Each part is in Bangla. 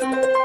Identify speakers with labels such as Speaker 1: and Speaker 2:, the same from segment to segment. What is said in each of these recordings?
Speaker 1: Meow.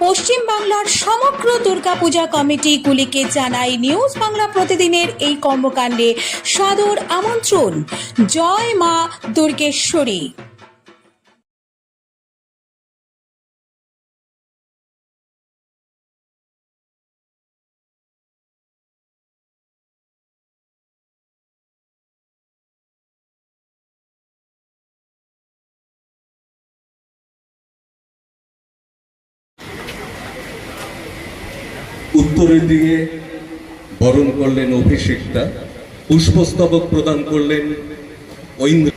Speaker 1: পশ্চিম বাংলার সমগ্র দুর্গাপূজা কমিটিগুলিকে জানাই নিউজ বাংলা প্রতিদিনের এই কর্মকাণ্ডে সাদর আমন্ত্রণ। জয় মা দুর্গেশ্বরী।
Speaker 2: উত্তরের দিকে বরণ করলেন অভিষেকটা পুষ্পস্তবক প্রদান করলেন ঐন্দ্র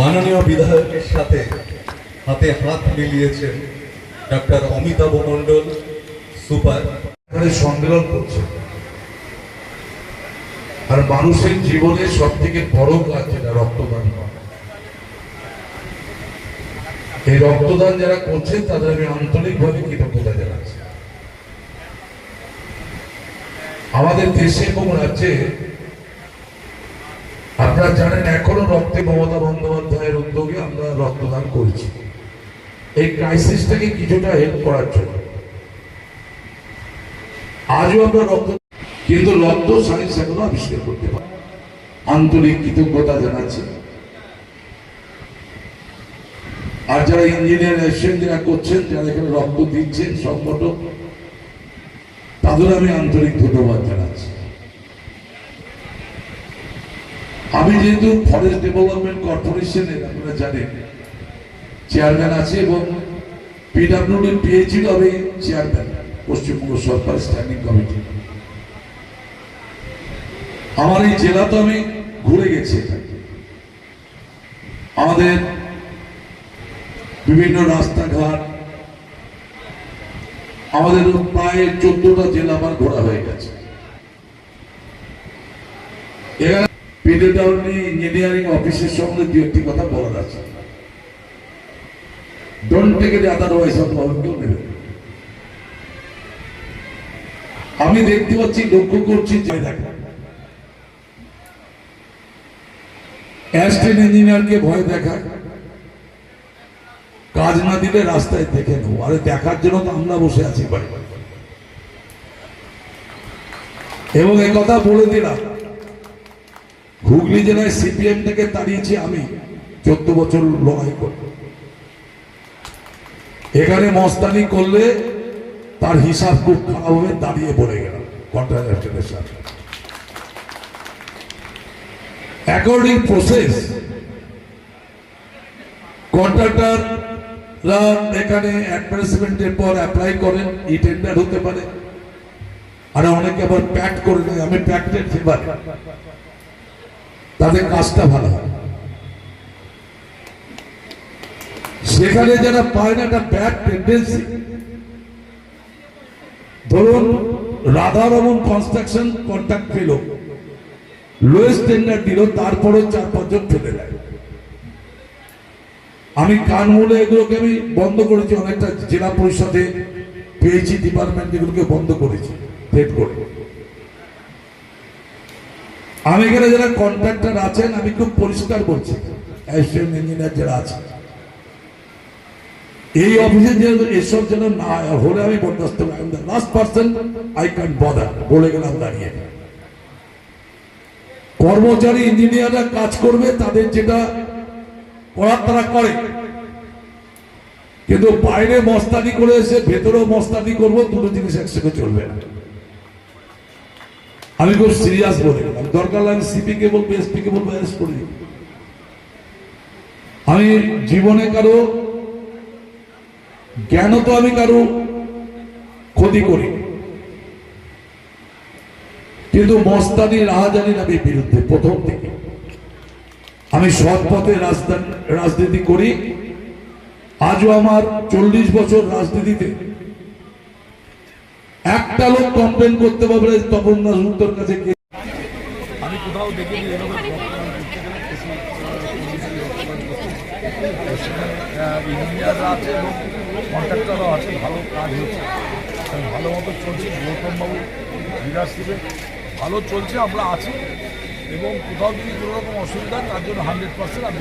Speaker 2: মাননীয় বিধায়কের সাথে হাতে হাত মিলিয়েছেন ডক্টর অমিতাভ মণ্ডল, সুপার
Speaker 3: সম্মেলন করছে আর মানুষের জীবনে সব থেকে বড় কাজ যেটা রক্তদান। এই রক্তদান যারা করছেন, তাদের আমি আন্তরিকভাবে কৃতজ্ঞতা জানাচ্ছি। আমাদের দেশে এবং রাজ্যে আপনারা জানেন, এখনও রক্তে মমতা বন্দ্যোপাধ্যায়ের উদ্যোগে আমরা রক্তদান করছি। এই ক্রাইসিসটাকে কিছুটা হেল্প করার জন্য। আজও আমরা রক্ত কিন্তু রক্ত এখনও আবিষ্কার করতে পারি। আন্তরিক কৃতজ্ঞতা জানাচ্ছি। আর যারা ইঞ্জিনিয়ার এসছেন, যারা করছেন, যারা এখানে রক্ত দিচ্ছেন, সংগঠক, তাদের আমি আন্তরিক ধন্যবাদ জানাচ্ছি। আমি যেহেতু ফরেস্ট ডেভেলপমেন্ট কর্পোরেশনের আপনারা জানেন চেয়ারম্যান আছে এবং পিডাব্লিউডির পিএইচডি আমি চেয়ারম্যান পশ্চিমবঙ্গ সরকার স্ট্যান্ডিং কমিটি আমার এই জেলা তো আমি ঘুরে গেছি আমাদের বিভিন্ন রাস্তাঘাট। আমাদের প্রায় চোদ্দটা জেলা আমার ঘোরা হয়ে গেছে। ইঞ্জিনিয়ারিং অফিসের সঙ্গে দু একটি কথা বলার আছে। আমি দেখতে পাচ্ছি, লক্ষ্য করছি ইঞ্জিনিয়ারকে ভয় দেখা কাজ না দিলে রাস্তায় দেখে নেব। আরে দেখার জন্য তো আমরা বসে আছি বাড়ি এবং কথা বলে দিলাম। হুগলি জেলায় সিপিএম থেকে তাড়িয়েছি আমি চোদ্দ বছর লড়াই করে। এখানে মস্তানি করলে তার হিসাব খুব খারাপ হবে দাঁড়িয়ে পড়ে গেল কন্ট্রাক্টরের সাথে। অ্যাকর্ডিং প্রসেস এখানে অ্যাডভার্টাইজমেন্টের পর অ্যাপ্লাই করেন ই টেন্ডার হতে পারে। আর অনেকে আবার করে নেয় আমি তাদের কাজটা ভালো হয়। সেখানে যারা পায় না, একটা ব্যাড টেন্ডেন্সি ধরুন, রাধারমন কনস্ট্রাকশন কন্ট্রাক্ট পেল লোয়েস্ট টেন্ডার দিল, তারপরও চার পাঁচজন ফেলে দেয়। আমি কান মূলে এগুলোকে আমি বন্ধ করেছি, অনেকটা জেলা পরিষদে পেয়েছি ডিপার্টমেন্ট এগুলোকে বন্ধ করেছি থ্রেট করে। আমি এখানে যারা কন্ট্রাক্টর আছেন, আমি খুব পরিষ্কার বলছি অ্যাসিস্ট্যান্ট ইঞ্জিনিয়ার যারা আছে এই অফিসে যে এসব যেন না হলে আমি বরদাস্ত I last person I can bother বলে গেলাম, দাঁড়িয়ে। কর্মচারী ইঞ্জিনিয়াররা কাজ করবে, তাদের যেটা করার তারা করে। কিন্তু বাইরে মস্তানি করে এসে ভেতরেও মস্তানি করব, দুটো জিনিস একসাথে চলবে না। আমি খুব সিরিয়াস বলে দরকার লাগে সিপি কে বলব এসপি কে বলব অ্যারেস্ট করে আমি জীবনে কারও জ্ঞান তো আমি কারও ক্ষতি করি? কিন্তু মস্তানি রাহাজানির আমি বিরুদ্ধে প্রথম থেকে। আমি সৎ পথে রাজধানী রাজনীতি করি। আজও আমার চল্লিশ বছর রাজনীতিতে। একটা লোক কমপ্লেন করতে পারবে তপন দাস উত্তর কাছে গিয়ে
Speaker 4: আমি কোথাও দেখিনি ইঞ্জিনিয়াররা আছে এবং আছে ভালো কাজ হচ্ছে। ভালো মতো চলছে গৌতমবাবু লিডারশিপে ভালো চলছে আমরা আছি। এবং কোথাও যদি কোনো রকম অসুবিধা তার জন্য হান্ড্রেড পার্সেন্ট আমি।